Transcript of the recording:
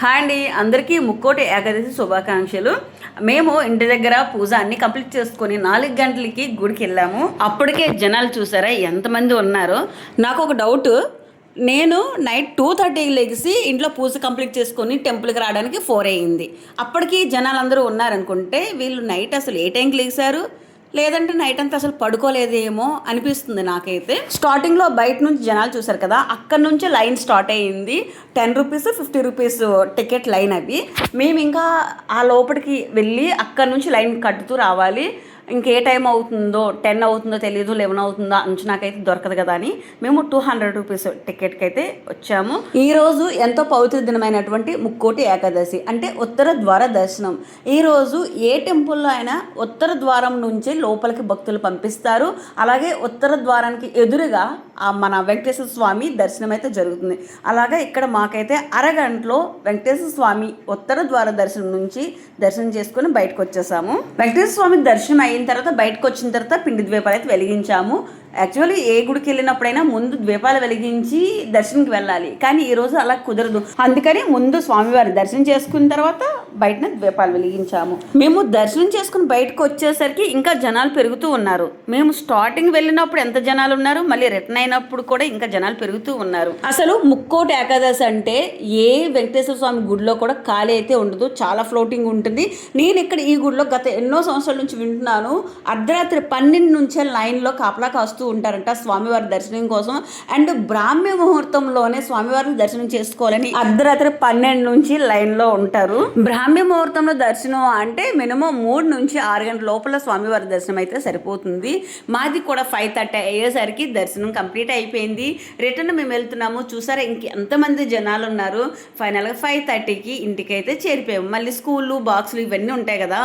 Hi అండి. అందరికీ ముక్కోటి ఏకాదశి శుభాకాంక్షలు. మేము ఇంటి దగ్గర పూజ అన్ని కంప్లీట్ చేసుకొని నాలుగు గంటలకి గుడికి వెళ్ళాము. అప్పటికే జనాలు చూసారా ఎంతమంది ఉన్నారో? నాకు ఒక డౌట్. నేను నైట్ టూ థర్టీకి లెగిసి ఇంట్లో పూజ కంప్లీట్ చేసుకొని టెంపుల్కి రావడానికి ఫోర్ అయ్యింది. అప్పటికి జనాలు అందరూ ఉన్నారనుకుంటే వీళ్ళు నైట్ అసలు ఏ టైంకి లెగిసారు లేదంటే నైట్ అంతా అసలు పడుకోలేదేమో అనిపిస్తుంది నాకైతే. స్టార్టింగ్లో బయట నుంచి జనాలు చూసారు కదా అక్కడ నుంచి లైన్ స్టార్ట్ అయ్యింది. Ten rupees fifty rupees ticket line అవి. మేము ఇంకా ఆ లోపలికి వెళ్ళి అక్కడ నుంచి లైన్ కట్టుతూ రావాలి. ఇంకే టైం అవుతుందో టెన్ అవుతుందో తెలియదు లెవెన్ అవుతుందో అంచనాకైతే దొరకదు కదా అని మేము టూ హండ్రెడ్ రూపీస్ టికెట్కి అయితే వచ్చాము. ఈ రోజు ఎంతో పవిత్ర దినమైనటువంటి ముక్కోటి ఏకాదశి అంటే ఉత్తర ద్వార దర్శనం. ఈరోజు ఏ టెంపుల్లో అయినా ఉత్తర ద్వారం నుంచి లోపలికి భక్తులు పంపిస్తారు. అలాగే ఉత్తర ద్వారానికి ఎదురుగా మన వెంకటేశ్వర స్వామి దర్శనం అయితే జరుగుతుంది. అలాగే ఇక్కడ మాకైతే అరగంటలో వెంకటేశ్వర స్వామి ఉత్తర ద్వార దర్శనం నుంచి దర్శనం చేసుకుని బయటకు వచ్చేసాము వెంకటేశ్వర స్వామి దర్శనం అయిన తర్వాత బయటకు వచ్చిన తర్వాత పిండి ద్వీపాలు అయితే వెలిగించాము. యాక్చువల్లీ ఏ గుడికి వెళ్ళినప్పుడైనా ముందు ద్వీపాలు వెలిగించి దర్శనంకి వెళ్ళాలి. కానీ ఈ రోజు అలా కుదరదు. అందుకని ముందు స్వామివారి దర్శనం చేసుకున్న తర్వాత బయటనే ద్వీపాలు వెలిగించాము. మేము దర్శనం చేసుకుని బయటకు వచ్చేసరికి ఇంకా జనాలు పెరుగుతూ ఉన్నారు. మేము స్టార్టింగ్ వెళ్ళినప్పుడు ఎంత జనాలు ఉన్నారు మళ్ళీ రిటర్న్ అయినప్పుడు కూడా ఇంకా జనాలు పెరుగుతూ ఉన్నారు. అసలు ముక్కోటి ఏకాదశి అంటే ఏ వెంకటేశ్వర స్వామి గుడిలో కూడా ఖాళీ అయితే ఉండదు చాలా ఫ్లోటింగ్ ఉంటుంది. నేను ఇక్కడ ఈ గుడిలో గత ఎన్నో సంవత్సరాల నుంచి వింటున్నాను. అర్ధరాత్రి పన్నెండు నుంచే లైన్లో కాపలా కాస్తూ ఉంటారంట స్వామివారి దర్శనం కోసం. అండ్ బ్రాహ్మ్య ముహూర్తంలోనే స్వామివారిని దర్శనం చేసుకోవాలని అర్ధరాత్రి పన్నెండు నుంచి లైన్లో ఉంటారు. స్వామి ముహూర్తంలో దర్శనం అంటే మినిమం మూడు నుంచి ఆరు గంటల లోపల స్వామివారి దర్శనం అయితే సరిపోతుంది. మాది కూడా ఫైవ్ థర్టీ అయ్యేసరికి దర్శనం కంప్లీట్ అయిపోయింది. రిటర్న్ మేము వెళ్తున్నాము. చూసారా ఇంకెంతమంది జనాలు ఉన్నారు. ఫైనల్గా ఫైవ్ థర్టీకి ఇంటికి అయితే చేరిపోయాము. మళ్ళీ స్కూళ్ళు బాక్సులు ఇవన్నీ ఉంటాయి కదా.